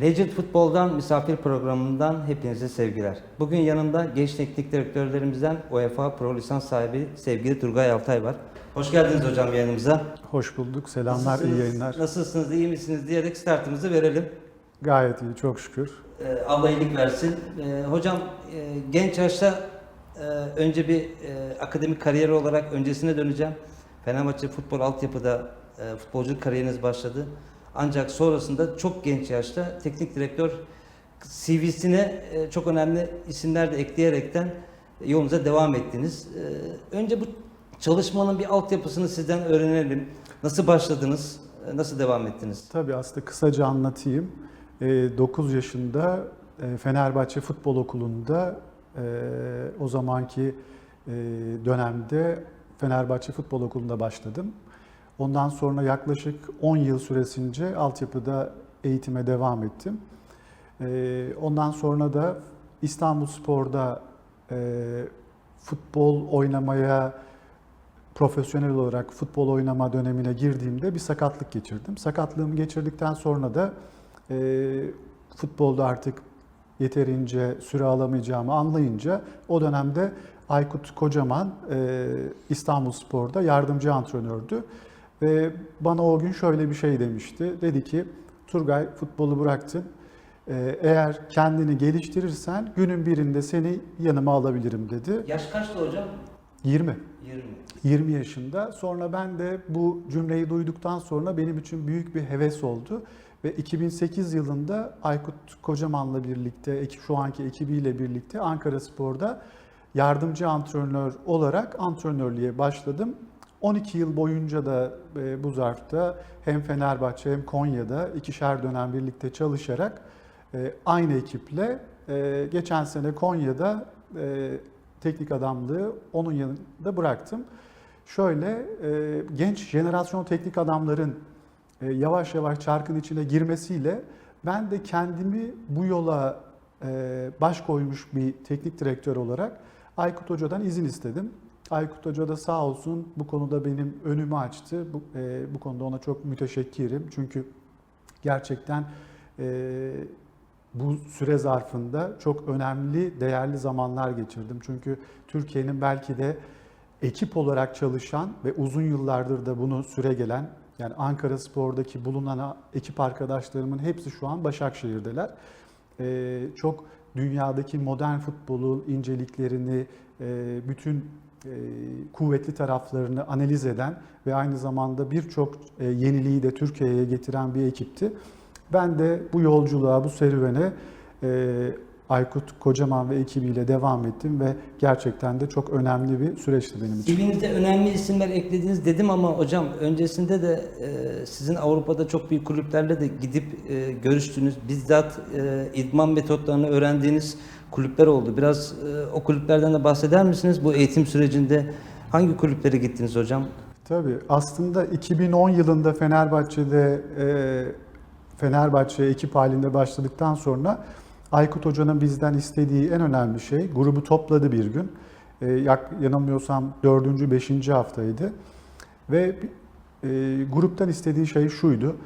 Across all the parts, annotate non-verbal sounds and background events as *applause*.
Legend Futbol'dan misafir programından hepinize sevgiler. Bugün yanımda genç teknik direktörlerimizden UEFA Pro Lisans sahibi sevgili Turgay Altay var. Hoş geldiniz hocam yanımıza. Hoş bulduk. Selamlar, iyi Nasılsınız? yayınlar. Nasılsınız, iyi misiniz diyerek startımızı verelim. Gayet iyi, çok şükür. Ee, Allah iyilik versin. Ee, hocam e, genç yaşta e, önce bir e, akademik kariyeri olarak öncesine döneceğim. Fenerbahçe futbol altyapıda e, futbolculuk kariyeriniz başladı. Ancak sonrasında çok genç yaşta teknik direktör CV'sine e, çok önemli isimler de ekleyerekten yolunuza devam ettiniz. E, önce bu çalışmanın bir altyapısını sizden öğrenelim. Nasıl başladınız? E, Nasıl devam ettiniz? Tabii aslında kısaca anlatayım. 9 yaşında e, Fenerbahçe Futbol Okulu'nda e, o zamanki e, dönemde Fenerbahçe Futbol Okulu'nda başladım. Ondan sonra yaklaşık 10 yıl süresince altyapıda eğitime devam ettim. E, Ondan sonra da İstanbul Spor'da e, futbol oynamaya profesyonel olarak futbol oynama dönemine girdiğimde bir sakatlık geçirdim. Sakatlığımı geçirdikten sonra da e, futbolda artık yeterince süre alamayacağımı anlayınca o dönemde Aykut Kocaman e, İstanbul Spor'da yardımcı antrenördü. Ve bana o gün şöyle bir şey demişti. Dedi ki Turgay futbolu bıraktın. E, eğer kendini geliştirirsen günün birinde seni yanıma alabilirim dedi. Yaş kaçtı hocam? 20. 20. 20 yaşında. Sonra ben de bu cümleyi duyduktan sonra benim için büyük bir heves oldu. Ve 2008 yılında Aykut Kocaman'la birlikte, şu anki ekibiyle birlikte Ankara Spor'da yardımcı antrenör olarak antrenörlüğe başladım. 12 yıl boyunca da e, bu zarfta hem Fenerbahçe hem Konya'da ikişer dönem birlikte çalışarak e, aynı ekiple e, geçen sene Konya'da e, teknik adamlığı onun yanında bıraktım. Şöyle e, genç jenerasyon teknik adamların e, yavaş yavaş çarkın içine girmesiyle ben de kendimi bu yola e, baş koymuş bir teknik direktör olarak Aykut Hoca'dan izin istedim. Aykut Hoca da sağ olsun bu konuda benim önümü açtı. Bu, e, bu konuda ona çok müteşekkirim. Çünkü gerçekten e, bu süre zarfında çok önemli, değerli zamanlar geçirdim. Çünkü Türkiye'nin belki de ekip olarak çalışan ve uzun yıllardır da bunu süre gelen yani Ankara Spor'daki bulunan ekip arkadaşlarımın hepsi şu an Başakşehir'deler. Ee, çok dünyadaki modern futbolun inceliklerini, e, bütün kuvvetli taraflarını analiz eden ve aynı zamanda birçok e, yeniliği de Türkiye'ye getiren bir ekipti. Ben de bu yolculuğa, bu serüvene e, Aykut Kocaman ve ekibiyle devam ettim ve gerçekten de çok önemli bir süreçti benim için. CV'nizde önemli isimler eklediniz dedim ama hocam öncesinde de e, sizin Avrupa'da çok büyük kulüplerle de gidip e, görüştünüz. Bizzat e, idman metotlarını öğrendiğiniz kulüpler oldu. Biraz e, o kulüplerden de bahseder misiniz? Bu eğitim sürecinde hangi kulüplere gittiniz hocam? Tabii aslında 2010 yılında Fenerbahçe'de e, Fenerbahçe ekip halinde başladıktan sonra Aykut Hoca'nın bizden istediği en önemli şey grubu topladı bir gün. E, yak- yanılmıyorsam 4. 5. haftaydı. Ve e, gruptan istediği şey şuydu.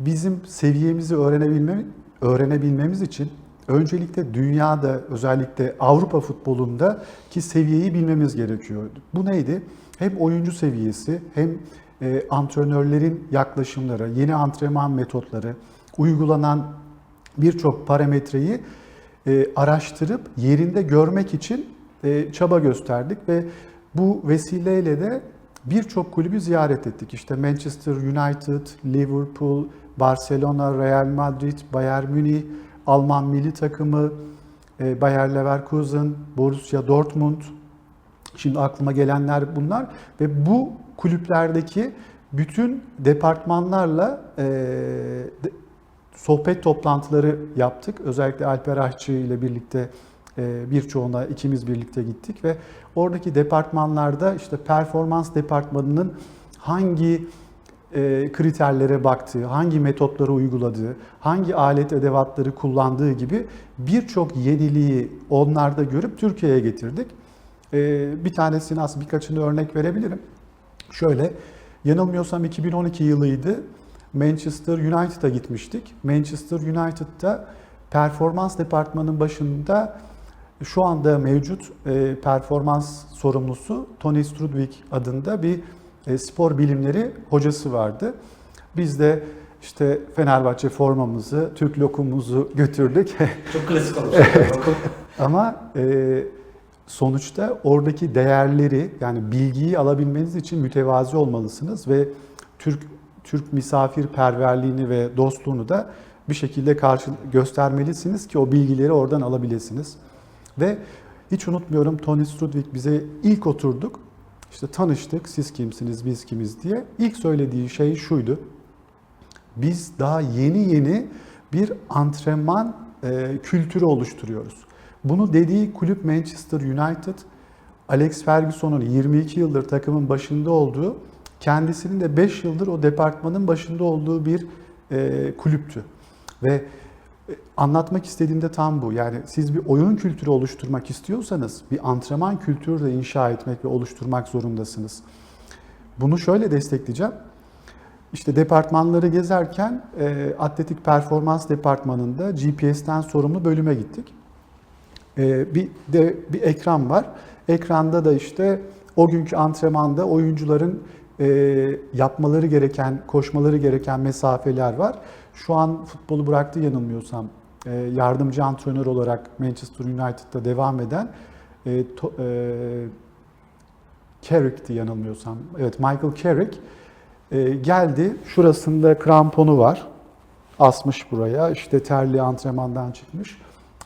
Bizim seviyemizi öğrenebilme, öğrenebilmemiz için öncelikle dünyada özellikle Avrupa futbolunda ki seviyeyi bilmemiz gerekiyordu. Bu neydi? Hem oyuncu seviyesi hem e, antrenörlerin yaklaşımları, yeni antrenman metotları, uygulanan birçok parametreyi e, araştırıp yerinde görmek için e, çaba gösterdik ve bu vesileyle de birçok kulübü ziyaret ettik. İşte Manchester United, Liverpool, Barcelona, Real Madrid, Bayern Münih, Alman milli takımı, e, Bayer Leverkusen, Borussia Dortmund, Şimdi aklıma gelenler bunlar ve bu kulüplerdeki bütün departmanlarla e, de- sohbet toplantıları yaptık. Özellikle Alper Aşçı ile birlikte e, birçoğuna ikimiz birlikte gittik ve oradaki departmanlarda işte performans departmanının hangi kriterlere baktığı, hangi metotları uyguladığı, hangi alet edevatları kullandığı gibi birçok yeniliği onlarda görüp Türkiye'ye getirdik. Ee, bir tanesini aslında birkaçını örnek verebilirim. Şöyle, yanılmıyorsam 2012 yılıydı. Manchester United'a gitmiştik. Manchester United'da performans departmanının başında şu anda mevcut e, performans sorumlusu Tony Strudwick adında bir e, spor bilimleri hocası vardı. Biz de işte Fenerbahçe formamızı, Türk lokumumuzu götürdük. *laughs* Çok klasik olmuş. Ama e, sonuçta oradaki değerleri yani bilgiyi alabilmeniz için mütevazi olmalısınız ve Türk Türk misafirperverliğini ve dostluğunu da bir şekilde karşı göstermelisiniz ki o bilgileri oradan alabilirsiniz. Ve hiç unutmuyorum Tony Strudwick bize ilk oturduk. İşte tanıştık. Siz kimsiniz, biz kimiz diye. İlk söylediği şey şuydu. Biz daha yeni yeni bir antrenman e, kültürü oluşturuyoruz. Bunu dediği kulüp Manchester United. Alex Ferguson'un 22 yıldır takımın başında olduğu, kendisinin de 5 yıldır o departmanın başında olduğu bir e, kulüptü. Ve anlatmak istediğim de tam bu. Yani siz bir oyun kültürü oluşturmak istiyorsanız bir antrenman kültürü de inşa etmek ve oluşturmak zorundasınız. Bunu şöyle destekleyeceğim. İşte departmanları gezerken e, atletik performans departmanında GPS'ten sorumlu bölüme gittik. E, bir de bir ekran var. Ekranda da işte o günkü antrenmanda oyuncuların e, yapmaları gereken, koşmaları gereken mesafeler var. Şu an futbolu bıraktı yanılmıyorsam e, yardımcı antrenör olarak Manchester United'da devam eden e, to, e, Carrick'ti yanılmıyorsam. Evet Michael Carrick e, geldi. Şurasında kramponu var. Asmış buraya. İşte terli antrenmandan çıkmış.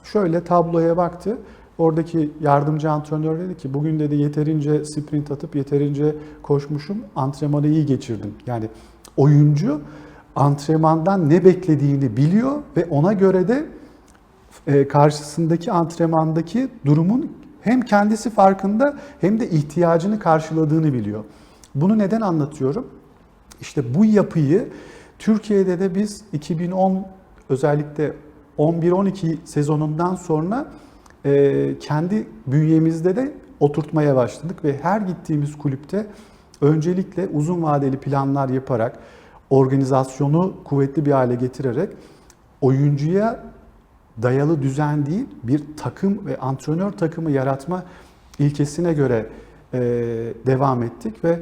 Şöyle tabloya baktı. Oradaki yardımcı antrenör dedi ki bugün dedi yeterince sprint atıp yeterince koşmuşum. Antrenmanı iyi geçirdim. Yani oyuncu antrenmandan ne beklediğini biliyor ve ona göre de e, karşısındaki antrenmandaki durumun hem kendisi farkında hem de ihtiyacını karşıladığını biliyor. Bunu neden anlatıyorum? İşte bu yapıyı Türkiye'de de biz 2010 özellikle 11-12 sezonundan sonra e, kendi bünyemizde de oturtmaya başladık ve her gittiğimiz kulüpte öncelikle uzun vadeli planlar yaparak organizasyonu kuvvetli bir hale getirerek oyuncuya dayalı düzen değil bir takım ve antrenör takımı yaratma ilkesine göre e, devam ettik ve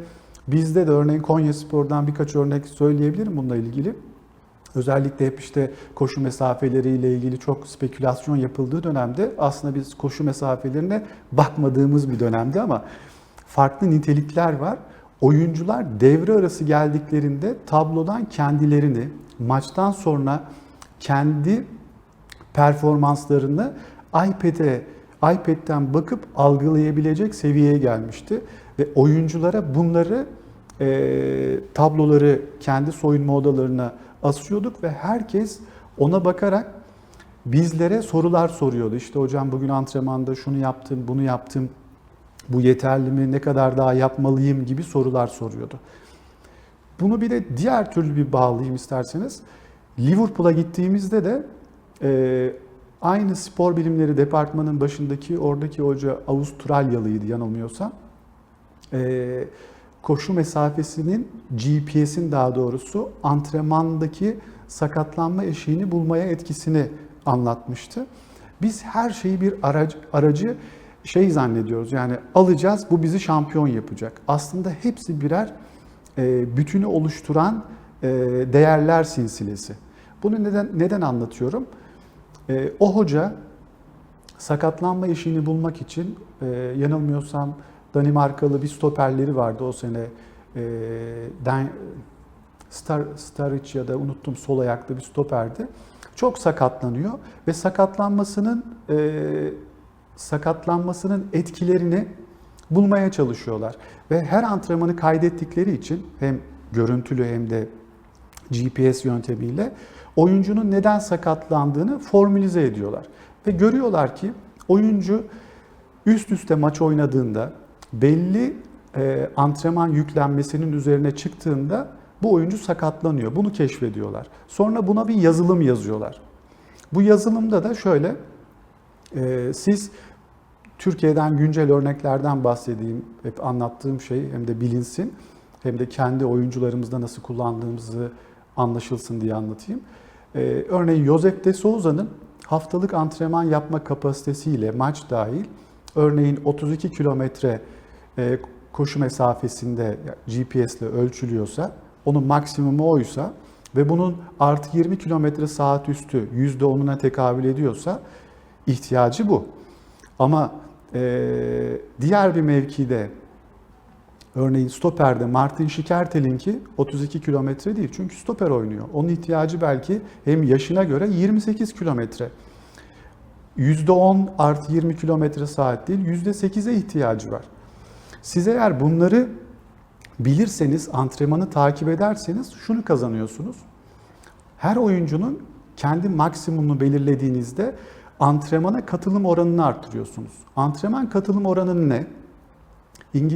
bizde de örneğin Konya Spor'dan birkaç örnek söyleyebilirim bununla ilgili. Özellikle hep işte koşu mesafeleriyle ilgili çok spekülasyon yapıldığı dönemde aslında biz koşu mesafelerine bakmadığımız bir dönemdi ama farklı nitelikler var. Oyuncular devre arası geldiklerinde tablodan kendilerini maçtan sonra kendi performanslarını iPad'e iPad'den bakıp algılayabilecek seviyeye gelmişti ve oyunculara bunları e, tabloları kendi soyunma odalarına asıyorduk ve herkes ona bakarak bizlere sorular soruyordu. İşte hocam bugün antrenmanda şunu yaptım, bunu yaptım, bu yeterli mi, ne kadar daha yapmalıyım gibi sorular soruyordu. Bunu bir de diğer türlü bir bağlayayım isterseniz. Liverpool'a gittiğimizde de e, aynı spor bilimleri departmanın başındaki oradaki hoca Avustralyalıydı yanılmıyorsam. E, koşu mesafesinin GPS'in daha doğrusu antrenmandaki sakatlanma eşiğini bulmaya etkisini anlatmıştı. Biz her şeyi bir aracı, aracı şey zannediyoruz yani alacağız bu bizi şampiyon yapacak. Aslında hepsi birer e, bütünü oluşturan e, değerler silsilesi. Bunu neden neden anlatıyorum? E, o hoca sakatlanma eşiğini bulmak için e, yanılmıyorsam Danimarkalı bir stoperleri vardı o sene. E, Dan, Star, Staric ya da unuttum sol ayaklı bir stoperdi. Çok sakatlanıyor ve sakatlanmasının e, sakatlanmasının etkilerini bulmaya çalışıyorlar. Ve her antrenmanı kaydettikleri için hem görüntülü hem de GPS yöntemiyle oyuncunun neden sakatlandığını formülize ediyorlar. Ve görüyorlar ki oyuncu üst üste maç oynadığında belli e, antrenman yüklenmesinin üzerine çıktığında bu oyuncu sakatlanıyor. Bunu keşfediyorlar. Sonra buna bir yazılım yazıyorlar. Bu yazılımda da şöyle, siz Türkiye'den güncel örneklerden bahsedeyim, hep anlattığım şey hem de bilinsin, hem de kendi oyuncularımızda nasıl kullandığımızı anlaşılsın diye anlatayım. Ee, örneğin Josep de Souza'nın haftalık antrenman yapma kapasitesiyle maç dahil örneğin 32 kilometre e, koşu mesafesinde GPS ile ölçülüyorsa onun maksimumu oysa ve bunun artı 20 kilometre saat üstü %10'una tekabül ediyorsa ihtiyacı bu. Ama e, diğer bir mevkide örneğin stoperde Martin Şikertel'inki 32 kilometre değil. Çünkü stoper oynuyor. Onun ihtiyacı belki hem yaşına göre 28 kilometre. %10 artı 20 kilometre saat değil %8'e ihtiyacı var. Siz eğer bunları bilirseniz, antrenmanı takip ederseniz şunu kazanıyorsunuz. Her oyuncunun kendi maksimumunu belirlediğinizde antrenmana katılım oranını artırıyorsunuz. Antrenman katılım oranı ne?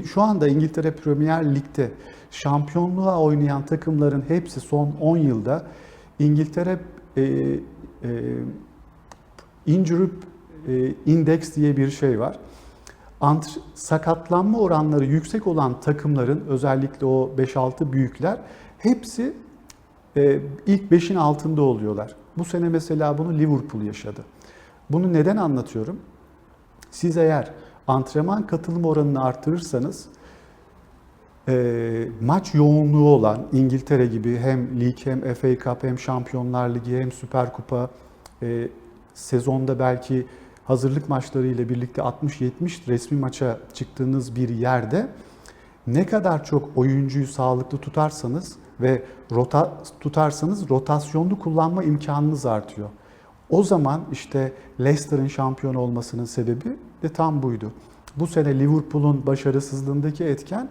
Şu anda İngiltere Premier Lig'de şampiyonluğa oynayan takımların hepsi son 10 yılda İngiltere e, e, Injury e, Index diye bir şey var. Ant- sakatlanma oranları yüksek olan takımların özellikle o 5-6 büyükler hepsi e, ilk 5'in altında oluyorlar. Bu sene mesela bunu Liverpool yaşadı. Bunu neden anlatıyorum? Siz eğer antrenman katılım oranını artırırsanız e, maç yoğunluğu olan İngiltere gibi hem lig hem FA Cup hem Şampiyonlar Ligi hem Süper Kupa e, sezonda belki hazırlık maçları ile birlikte 60-70 resmi maça çıktığınız bir yerde ne kadar çok oyuncuyu sağlıklı tutarsanız ve rota tutarsanız rotasyonlu kullanma imkanınız artıyor. O zaman işte Leicester'ın şampiyon olmasının sebebi de tam buydu. Bu sene Liverpool'un başarısızlığındaki etken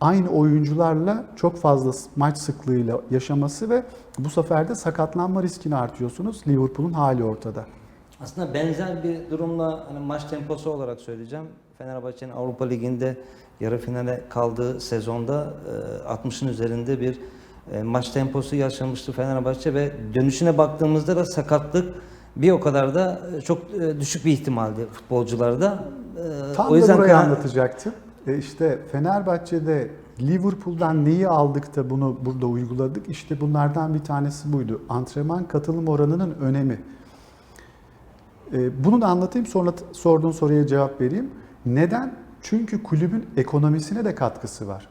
aynı oyuncularla çok fazla maç sıklığıyla yaşaması ve bu sefer de sakatlanma riskini artıyorsunuz. Liverpool'un hali ortada. Aslında benzer bir durumla hani maç temposu olarak söyleyeceğim. Fenerbahçe'nin Avrupa Ligi'nde yarı finale kaldığı sezonda e, 60'ın üzerinde bir e, maç temposu yaşamıştı Fenerbahçe ve dönüşüne baktığımızda da sakatlık bir o kadar da e, çok e, düşük bir ihtimaldi futbolcularda. E, Tam o yüzden da burayı anlatacaktım. E işte Fenerbahçe'de Liverpool'dan neyi aldık da bunu burada uyguladık? İşte bunlardan bir tanesi buydu. Antrenman katılım oranının önemi. Bunu da anlatayım sonra sorduğun soruya cevap vereyim. Neden? Çünkü kulübün ekonomisine de katkısı var.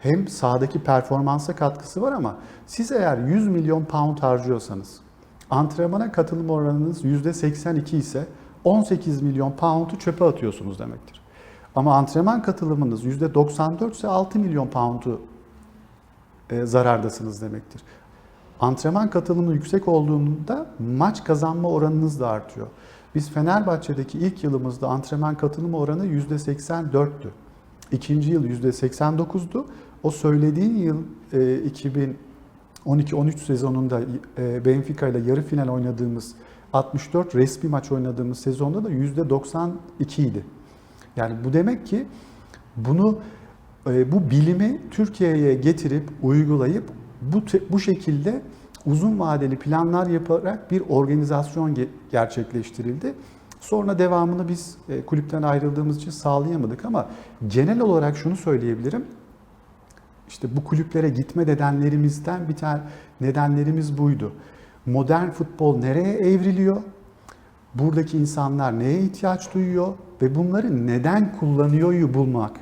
Hem sahadaki performansa katkısı var ama siz eğer 100 milyon pound harcıyorsanız antrenmana katılım oranınız %82 ise 18 milyon pound'u çöpe atıyorsunuz demektir. Ama antrenman katılımınız %94 ise 6 milyon pound'u e, zarardasınız demektir. Antrenman katılımı yüksek olduğunda maç kazanma oranınız da artıyor. Biz Fenerbahçe'deki ilk yılımızda antrenman katılım oranı %84'tü. İkinci yıl %89'du. O söylediğin yıl e, 2012-13 sezonunda e, Benfica ile yarı final oynadığımız 64 resmi maç oynadığımız sezonda da %92 idi. Yani bu demek ki bunu e, bu bilimi Türkiye'ye getirip uygulayıp bu bu şekilde uzun vadeli planlar yaparak bir organizasyon ge- gerçekleştirildi. Sonra devamını biz e, kulüpten ayrıldığımız için sağlayamadık ama genel olarak şunu söyleyebilirim. İşte bu kulüplere gitme nedenlerimizden bir tane nedenlerimiz buydu. Modern futbol nereye evriliyor? Buradaki insanlar neye ihtiyaç duyuyor ve bunları neden kullanıyoryu bulmak.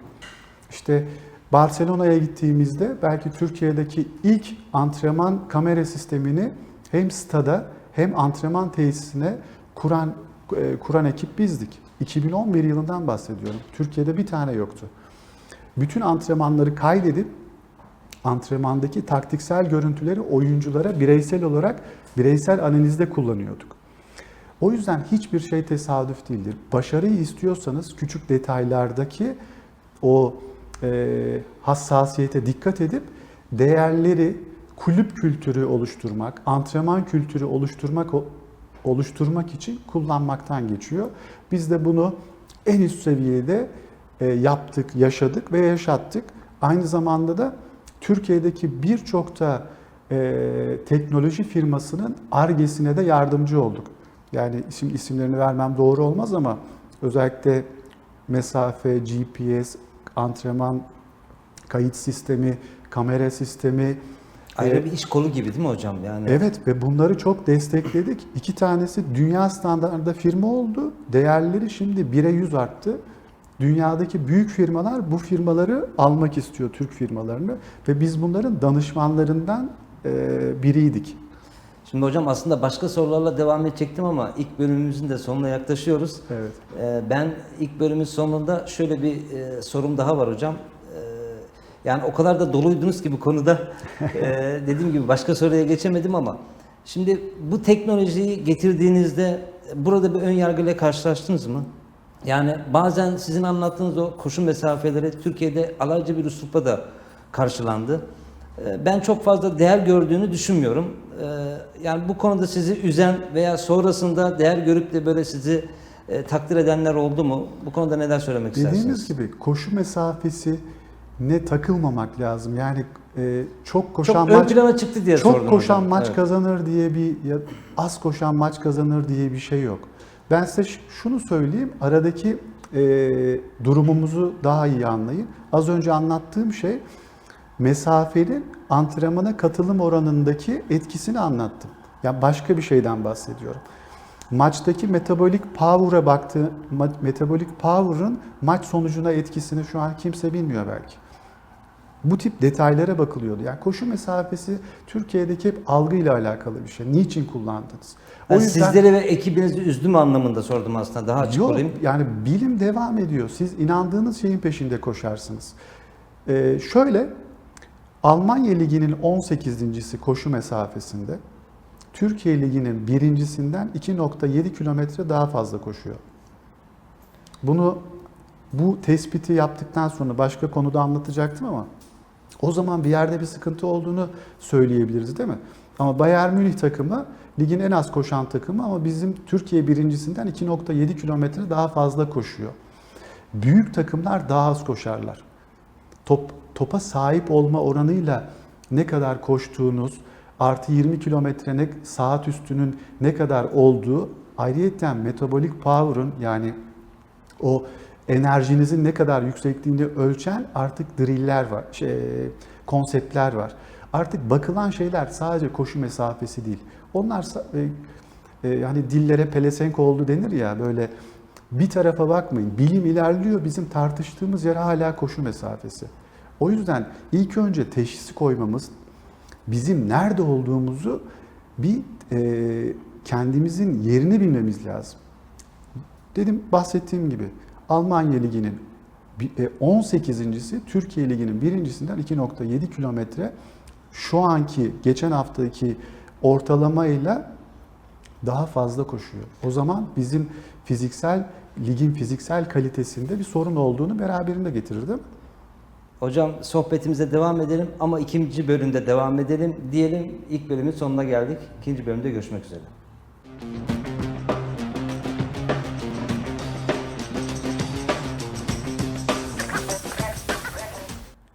İşte Barcelona'ya gittiğimizde belki Türkiye'deki ilk antrenman kamera sistemini hem stada hem antrenman tesisine kuran e, kuran ekip bizdik. 2011 yılından bahsediyorum. Türkiye'de bir tane yoktu. Bütün antrenmanları kaydedip antrenmandaki taktiksel görüntüleri oyunculara bireysel olarak bireysel analizde kullanıyorduk. O yüzden hiçbir şey tesadüf değildir. Başarıyı istiyorsanız küçük detaylardaki o e, hassasiyete dikkat edip değerleri kulüp kültürü oluşturmak, antrenman kültürü oluşturmak oluşturmak için kullanmaktan geçiyor. Biz de bunu en üst seviyede e, yaptık, yaşadık ve yaşattık. Aynı zamanda da Türkiye'deki birçok da e, teknoloji firmasının argesine de yardımcı olduk. Yani şimdi isimlerini vermem doğru olmaz ama özellikle mesafe, GPS, antrenman kayıt sistemi, kamera sistemi, Ayrı bir iş kolu gibi değil mi hocam? Yani Evet ve bunları çok destekledik. İki tanesi dünya standartında firma oldu. Değerleri şimdi 1'e 100 arttı. Dünyadaki büyük firmalar bu firmaları almak istiyor, Türk firmalarını. Ve biz bunların danışmanlarından biriydik. Şimdi hocam aslında başka sorularla devam edecektim ama ilk bölümümüzün de sonuna yaklaşıyoruz. Evet. Ben ilk bölümün sonunda şöyle bir sorum daha var hocam. Yani o kadar da doluydunuz ki bu konuda. *laughs* Dediğim gibi başka soruya geçemedim ama şimdi bu teknolojiyi getirdiğinizde burada bir ön yargıyla karşılaştınız mı? Yani bazen sizin anlattığınız o koşu mesafeleri Türkiye'de alaycı bir üslupla da karşılandı. Ee, Ben çok fazla değer gördüğünü düşünmüyorum. Ee, Yani bu konuda sizi üzen veya sonrasında değer görüp de böyle sizi e, takdir edenler oldu mu? Bu konuda neler söylemek Dediğimiz istersiniz? gibi koşu mesafesi ne takılmamak lazım. Yani e, çok koşan Çok maç plana çıktı diye çok koşan hocam. maç Evet. kazanır diye bir az koşan maç kazanır diye bir şey yok. Ben size şunu söyleyeyim. Aradaki e, durumumuzu daha iyi anlayın. Az önce anlattığım şey mesafenin antrenmana katılım oranındaki etkisini anlattım. Yani başka bir şeyden bahsediyorum. Maçtaki metabolik power'a baktı, metabolik power'ın maç sonucuna etkisini şu an kimse bilmiyor belki. Bu tip detaylara bakılıyordu. Yani koşu mesafesi Türkiye'deki hep algıyla alakalı bir şey. Niçin kullandınız? Ben Sizleri ve ekibinizi üzdüm anlamında sordum aslında. Daha açık Yok, olayım. yani bilim devam ediyor. Siz inandığınız şeyin peşinde koşarsınız. Ee, şöyle, Almanya Ligi'nin 18.si koşu mesafesinde, Türkiye Ligi'nin birincisinden 2.7 kilometre daha fazla koşuyor. Bunu bu tespiti yaptıktan sonra başka konuda anlatacaktım ama o zaman bir yerde bir sıkıntı olduğunu söyleyebiliriz değil mi? Ama Bayern Münih takımı ligin en az koşan takımı ama bizim Türkiye birincisinden 2.7 kilometre daha fazla koşuyor. Büyük takımlar daha az koşarlar. Top, topa sahip olma oranıyla ne kadar koştuğunuz, artı 20 kilometre ne- saat üstünün ne kadar olduğu, ayrıyeten metabolik power'ın yani o enerjinizin ne kadar yüksekliğini ölçen artık driller var, şey, konseptler var. Artık bakılan şeyler sadece koşu mesafesi değil. Onlar e, e, yani dillere pelesenk oldu denir ya böyle bir tarafa bakmayın. Bilim ilerliyor. Bizim tartıştığımız yer hala koşu mesafesi. O yüzden ilk önce teşhisi koymamız, bizim nerede olduğumuzu bir e, kendimizin yerini bilmemiz lazım. Dedim bahsettiğim gibi Almanya Ligi'nin bi- e, 18.si Türkiye Ligi'nin birincisinden 2.7 kilometre şu anki geçen haftaki ortalamayla daha fazla koşuyor. O zaman bizim fiziksel ligin fiziksel kalitesinde bir sorun olduğunu beraberinde mi? Hocam sohbetimize devam edelim ama ikinci bölümde devam edelim. Diyelim ilk bölümün sonuna geldik. İkinci bölümde görüşmek üzere.